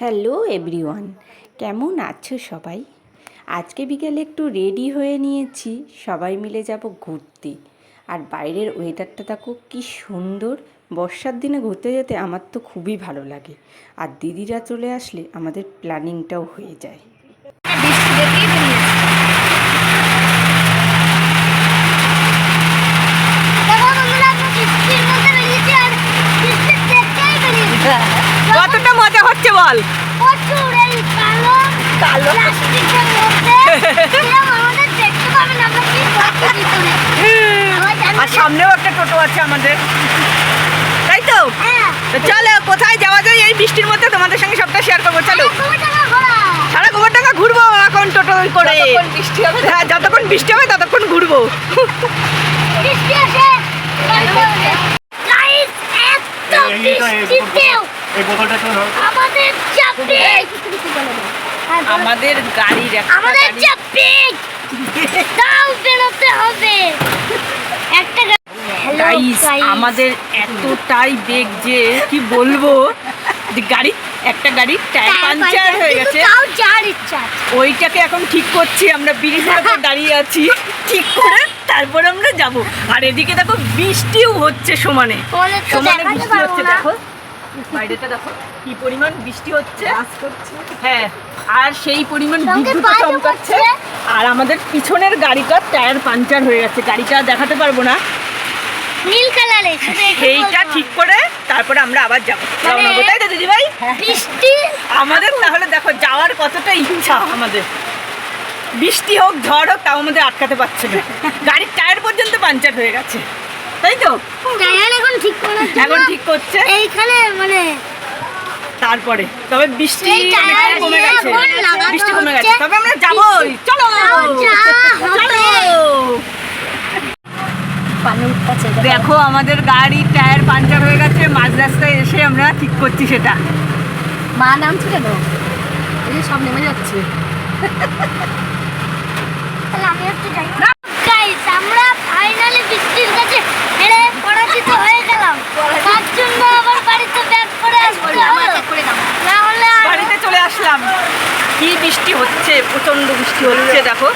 Hello everyone, কেমন আছো সবাই? আজকে বিকেলে একটু রেডি হয়ে নিয়েছি, সবাই মিলে যাব ঘুরতে। আর বাইরের ওয়েদারটা দেখো কি সুন্দর, বর্ষার দিনে ঘুরতে যেতে আমার তো খুবই ভালো লাগে। আর দিদিরা চলে আসলে আমাদের প্ল্যানিংটাও হয়ে যায় দেখো বন্ধুরা আমরা বৃষ্টির মধ্যে বেরিয়েছি আর বৃষ্টির দেখতেই বেরিয়েছি কতটা মজা হচ্ছে বল? কালো আর সামনেও একটা টোটো আছে আমাদের। তাই তো? হ্যাঁ। চলো কোথায় যাওয়া যায় এই বৃষ্টির মধ্যে? তোমাদের সঙ্গে সবটা শেয়ার করব। চলো। সারা গোবরডাঙ্গা ঘুরবো এখন টোটো করে। বৃষ্টি হবে হ্যাঁ যতক্ষণ বৃষ্টি হবে ততক্ষণ ঘুরবো। বৃষ্টি আসে। গাইস এত এই- বোতলটা। আমাদের চাপে। আমাদের গাড়ির আমাদের চাপে। তাও বেরোতে হবে। একটা গাইস আমাদের এতটাই বেগ যে কি বলব? যে গাড়ি একটা গাড়ির টায়ার পাঞ্চার হয়ে গেছে। তাও যার ইচ্ছা ওইটাকে এখন ঠিক করছি আমরা ব্রিজের উপর দাঁড়িয়ে আছি। ঠিক করে তারপর আমরা যাব। আর এদিকে দেখো বৃষ্টিও হচ্ছে সমানে। সমানে বৃষ্টি হচ্ছে দেখো। বাইরেটা দেখো কি পরিমাণ বৃষ্টি হচ্ছে। হ্যাঁ আর সেই পরিমাণ বিদ্যুৎ চমকাচ্ছে। আর আমাদের পিছনের গাড়িটার টায়ার পাঞ্চার হয়ে গেছে। গাড়িটা দেখাতে পারব না। নীল কালারে শুধু সেইটা ঠিক করে তারপরে আমরা আবার যাব। মানে- রওনা হব, তাই তো দিদি ভাই বৃষ্টি আমাদের তাহলে দেখো যাওয়ার কতটা ইচ্ছা আমাদের। বৃষ্টি হোক ঝড় হোক তাও আমাদের আটকাতে পারছে না। গাড়ির টায়ার পর্যন্ত পাঞ্চার হয়ে গেছে। তাই তো? টায়ার এখন ঠিক করার এখন ঠিক করছে। এইখানে মানে তারপরে তবে বৃষ্টি কমে গেছে। বৃষ্টি কমে গেছে। তবে আমরা যাবোই। চলো! চলো! দেখো আমাদের গাড়ির টায়ার পাঞ্চার হয়ে গেছে। মাঝ রাস্তায় এসে আমরা ঠিক করছি সেটা। মা নামছে কেন? এই সব নেমে যাচ্ছে তাহলে আমি একটু যাই গাইস আমরা ফাইনালি বৃষ্টির কাছে হেরে পরাজিত হয়ে গেলাম তার জন্য আবার বাড়িতে ব্যাগ করে আসতে হলো না হলে আর বাড়িতে চলে আসলাম কি বৃষ্টি প্রচণ্ড বৃষ্টি হচ্ছে দেখো।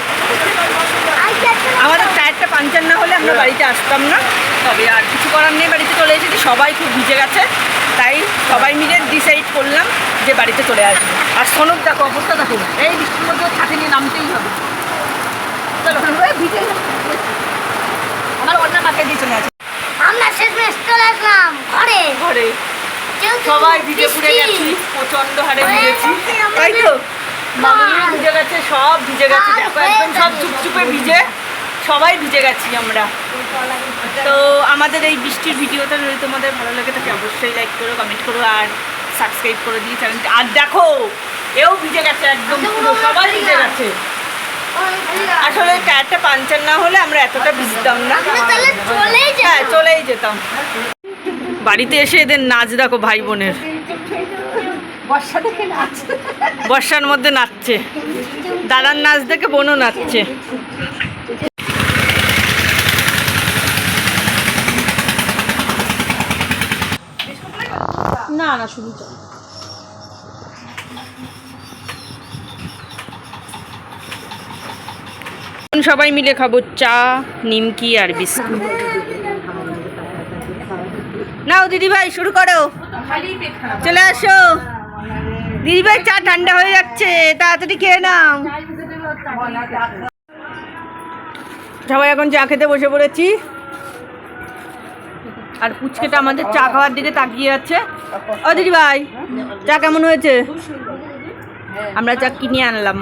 আমাদের টায়ারটা পাঞ্চার না হলে আমরা বাড়িতে আসতাম না। তবে আর কিছু করার নেই বাড়িতে চলে এসেছি। সবাই খুব ভিজে গেছে। তাই সবাই মিলে ডিসাইড করলাম যে বাড়িতে চলে আসব। আর সোনক দেখো অবস্থা দেখো। এই বৃষ্টির মধ্যে ছাতি নিয়ে নামতেই হবে। আমার অন্য মাথায় দিয়ে চলে আছে আমরা শেষমেশ চলে আসলাম ঘরে। ঘরে। সবাই ভিজে পুড়ে গেছি প্রচণ্ড হারে ভিজেছি। তাই তো মামনি কাজ। ভিজে গেছে সব ভিজে গেছে দেখো একদম সব। চুপচুপে ভিজে সবাই ভিজে গেছি আমরা। তো আমাদের এই বৃষ্টির ভিডিওটা যদি তোমাদের ভালো লাগে তাকে অবশ্যই লাইক করো কমেন্ট করো আর সাবস্ক্রাইব করে দিয়ে চ্যানেলটা আর দেখো এও ভিজে গেছে একদম পুরো সবাই ভিজে গেছে। আসলে টায়ারটা পাঞ্চার না হলে আমরা এতটা ভিজতাম না। হ্যাঁ চলেই যেতাম। বাড়িতে এসে এদের নাচ দেখো ভাই বোনের। বর্ষা দেখে নাচছে। বর্ষার মধ্যে নাচছে। দাদার নাচ দেখে বোনও নাচছে। না না এখন সবাই মিলে খাব চা নিমকি আর বিস্কুট। নাও দিদি ভাই শুরু করো। চলে আসো। দিদি ভাই চা ঠান্ডা হয়ে যাচ্ছে, তাড়াতাড়ি খেয়ে নাও। সবাই এখন চা খেতে বসে পড়েছি। আর পুচকেটা আমাদের চা খাওয়ার দিকে তাকিয়ে আছে। ও দিদি ভাই, চা কেমন হয়েছে? আমরা চা কিনে আনলাম।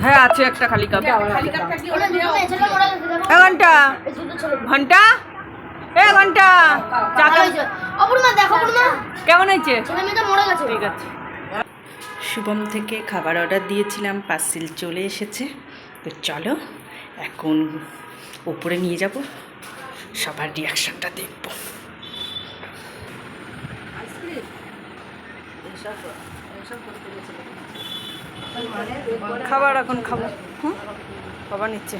হ্যাঁ আছে একটা খালি কাপ। ঘণ্টা ঘণ্টা। এ, ঘণ্টা চা কেমন- অপূর্ণা দেখো অপূর্ণা কেমন হয়েছে? ঠিক আছে। শুভম থেকে খাবার অর্ডার দিয়েছিলাম পার্সেল চলে এসেছে। তো চলো এখন উপরে নিয়ে যাব সবার রিয়াকশানটা দেখব। খাবার এখন খাব। হুম? খাবার নিচ্ছে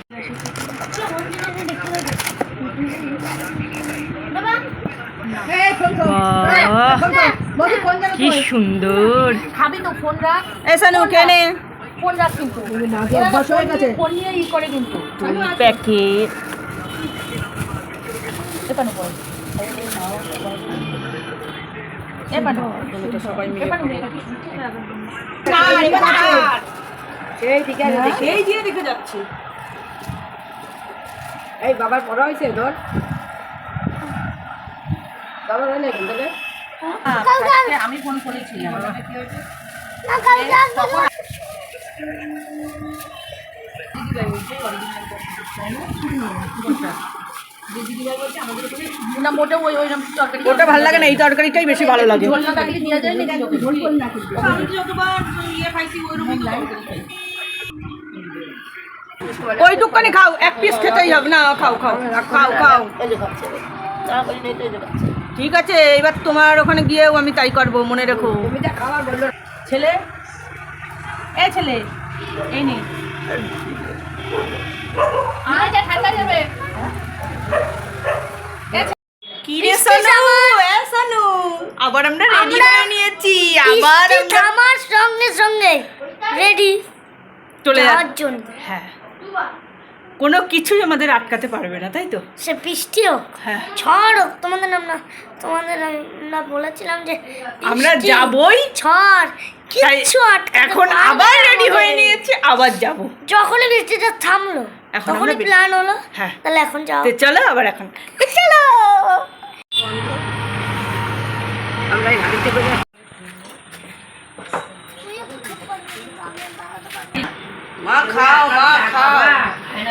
বাবা বাহ বৌদি ফোন রাখ কি সুন্দর। খাবি তো ফোন রাখ। এসানু কেনে ফোন রাখ। কিন্তু। অভ্যাস হয়ে গেছে। ফোন নিয়ে ই করে কিন্তু। প্যাকেট। এপানো বল। এপানো সবাই মিলে সেই দিকে এই দিয়ে দেখে যাচ্ছি। এই বাবার পড়া হয়েছে ধর বাবার হয় না কিন্তু? আমি ফোন করেছিলাম। ওটা ভালো লাগে না এই তরকারিটাই বেশি ভালো লাগে। কিন্তু ওই টুকখানি খাও এক পিস খেতেই হবে। না খাও খাও খাও খাও। ঠিক আছে এবার তোমার ওখানে গিয়েও আমি তাই করব মনে রেখো। ছেলে? এ ছেলে এই নে। ঠান্ডা যাবে। কি রে সোনু এ সোনু আবার আমরা রেডি হয়ে নিয়েছি আবার বৃষ্টি সঙ্গে সঙ্গে রেডি চলে যাওয়ার জন্য। হ্যাঁ। কোনো কিছুই আমাদের আটকাতে পারবে না তাই তো? সে বৃষ্টি হোক হ্যাঁ। ঝড় হোক তোমাদের আমরা তোমাদের আমরা বলেছিলাম যে আমরা যাবই। ঝড় তাই কিচ্ছু আটকাতে এখন আবার রেডি হয়ে। নিয়েছি আবার যাব। যখনই বৃষ্টিটা থামলো এখন তখনই প্ল্যান হলো হ্যাঁ। তাহলে এখন যাও। তো চলো আবার এখন। চলো! আমরা গাড়িতে করে মা খাও মা খাও।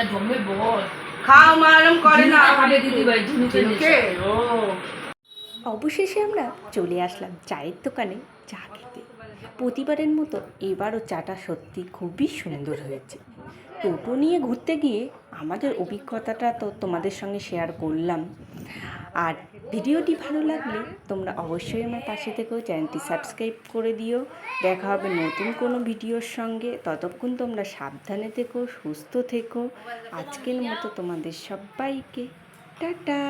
না জমে বল খাও মা করে না খাবে দিদি ভাই ঝুনুকে ও। অবশেষে আমরা চলে আসলাম চায়ের দোকানে চা খেতে। প্রতিবারের মতো এবারও চাটা সত্যি খুবই সুন্দর হয়েছে। টোটো নিয়ে ঘুরতে গিয়ে আমাদের অভিজ্ঞতাটা তো তোমাদের সঙ্গে শেয়ার করলাম। আর ভিডিওটি ভালো লাগলে তোমরা অবশ্যই আমার পাশে থেকেও চ্যানেলটি সাবস্ক্রাইব করে দিও। দেখা হবে নতুন কোনো ভিডিওর সঙ্গে। ততক্ষণ তোমরা সাবধানে থেকো, সুস্থ থেকো। আজকের মতো তোমাদের সবাইকে টাটা।